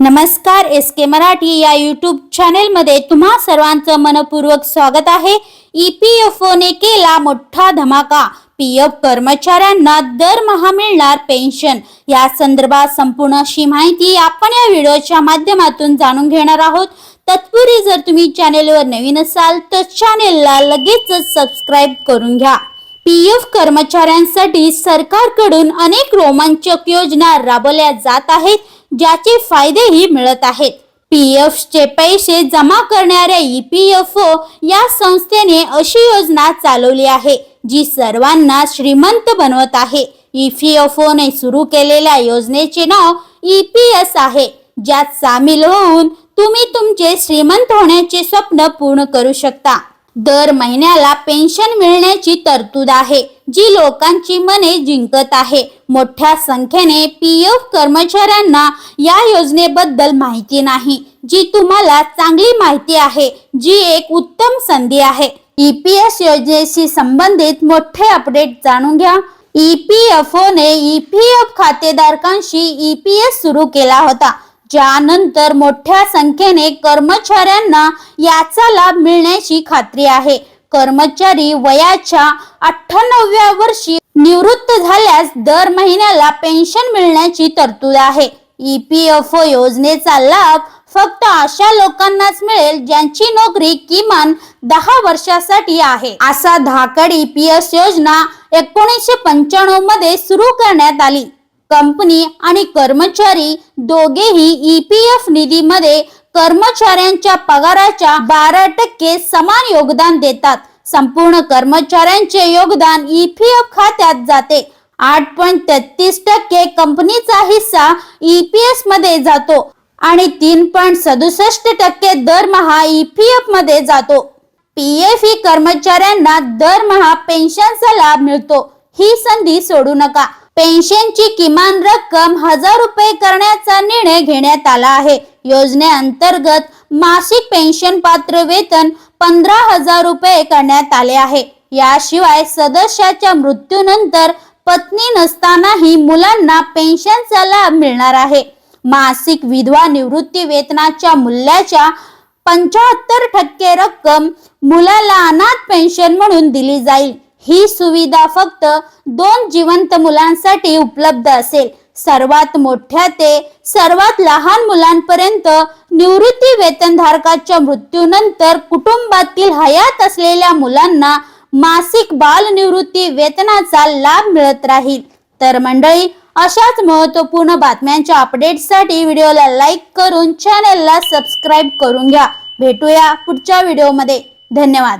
नमस्कार एस के मराठी या यूट्यूब चॅनेलमध्ये तुम्हा सर्वांचं मनपूर्वक स्वागत आहे. ई पी एफ ओने केला मोठा धमाका. पी एफ कर्मचाऱ्यांना दरमहा मिळणार पेन्शन या संदर्भात संपूर्ण अशी माहिती आपण या व्हिडिओच्या माध्यमातून जाणून घेणार आहोत. तत्पूर्वी जर तुम्ही चॅनेलवर नवीन असाल तर चॅनेलला लगेचच सबस्क्राईब करून घ्या. पी एफ कर्मचाऱ्यांसाठी सरकारकडून अनेक रोमांचक योजना राबवल्या जात आहेत. ज्याचे फायदेही मिळत आहेत. पी एफ चे पैसे जमा करणाऱ्या ई पी एफ ओ या संस्थेने अशी योजना चालवली आहे जी सर्वांना श्रीमंत बनवत आहे. ई पी एफ ने सुरू केलेल्या योजनेचे नाव ई पी एस आहे ज्यात सामील होऊन तुम्ही तुमचे श्रीमंत होण्याचे स्वप्न पूर्ण करू शकता. दर महिन्याला पेन्शन मिळण्याची तरतूद आहे. जी लोकांची मने जिंकत आहे. मोठ्या संख्येने पी एफ कर्मचाऱ्यांना या योजनेबद्दल माहिती नाही. जी तुम्हाला चांगली माहिती आहे जी एक उत्तम संधी आहे. ई पी एस योजनेशी संबंधित मोठे अपडेट जाणून घ्या. ई पी एफ ओने ई पी एफ खातेधारकांशी ई पी एस सुरू केला होता. ज्यानंतर मोठ्या संख्येने कर्मचाऱ्यांना याचा लाभ मिळण्याची खात्री आहे. कर्मचारी वयाच्या अठ्ठ्याण्णव्या वर्षी निवृत्त झाल्यास दर महिन्याला पेन्शन मिळण्याची तरतूद आहे. ई पी एफ ओ योजनेचा लाभ फक्त अशा लोकांनाच मिळेल ज्यांची नोकरी किमान दहा वर्षासाठी आहे. असा धाकड ई पी एस योजना एकोणीसशे पंच्याण्णवमध्ये सुरू करण्यात आली. कंपनी आणि कर्मचारी दोघेही ई पी एफ निधीमध्ये कर्मचाऱ्यांच्या पगाराच्या बारा टक्के समान योगदान देतात. संपूर्ण कर्मचाऱ्यांचे योगदान ई पी एफ खात्यात जाते. आठ पॉईंट तेहतीस टक्के कंपनीचा हिस्सा ई पी मध्ये जातो आणि तीन पॉईंट सदुसष्ट टक्के दरमहा ई पी मध्ये जातो. पी एफ ही कर्मचाऱ्यांना दरमहा पेन्शनचा लाभ मिळतो. ही संधी सोडू नका. पेन्शनची किमान रक्कम हजार रुपये करण्याचा निर्णय घेण्यात आला आहे. योजनेअंतर्गत मासिक पेन्शन पात्र वेतन पंधरा हजार रुपये करण्यात आले आहे. याशिवाय सदस्याच्या मृत्यूनंतर पत्नी नसतानाही मुलांना पेन्शनचा लाभ मिळणार आहे. मासिक विधवा निवृत्ती वेतनाच्या मूल्याच्या पंचाहत्तर टक्के रक्कम मुलाला अनाथ पेन्शन म्हणून दिली जाईल. ही सुविधा फक्त दोन जिवंत मुलांसाठी उपलब्ध असेल. सर्वात मोठ्या ते सर्वात लहान मुलांपर्यंत निवृत्ती वेतनधारकाच्या मृत्यूनंतर कुटुंबातील हयात असलेल्या मुलांना मासिक बाल निवृत्ती वेतनाचा लाभ मिळत राहील. तर मंडळी अशाच महत्त्वपूर्ण बातम्यांच्या अपडेटसाठी व्हिडिओला लाईक करून चॅनेलला सबस्क्राईब करून घ्या. भेटूया पुढच्या व्हिडिओमध्ये धन्यवाद.